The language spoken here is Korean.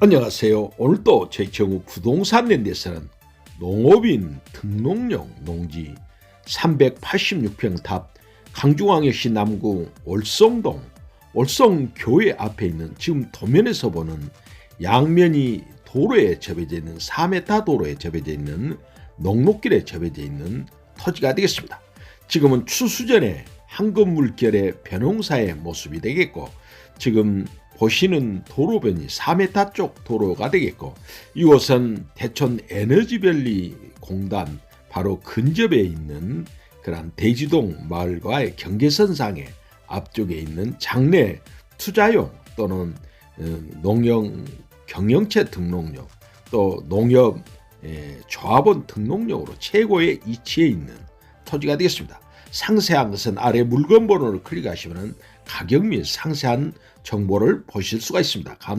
안녕하세요. 오늘도 제청우 부동산 랜드에서는 농업인 등록용 농지 386평 답 강중광역시 남구 월성동 월성교회 앞에 있는 지금 도면에서 보는 양면이 도로에 접해져 있는 4m 도로에 접해져 있는 농목길에 접해져 있는 토지가 되겠습니다. 지금은 추수전에 황금 물결의 변홍사의 모습이 되겠고 지금 보시는 도로변이 4m 쪽 도로가 되겠고 이곳은 대천 에너지밸리 공단 바로 근접에 있는 그런 대지동 마을과의 경계선상에 앞쪽에 있는 장내 투자용 또는 어, 농영 경영체 등록용 또 농협 예, 조합원 등록용으로 최고의 위치에 있는 토지가 되겠습니다. 상세한 것은 아래 물건 번호를 클릭하시면 가격 및 상세한 정보를 보실 수가 있습니다. 감사합니다.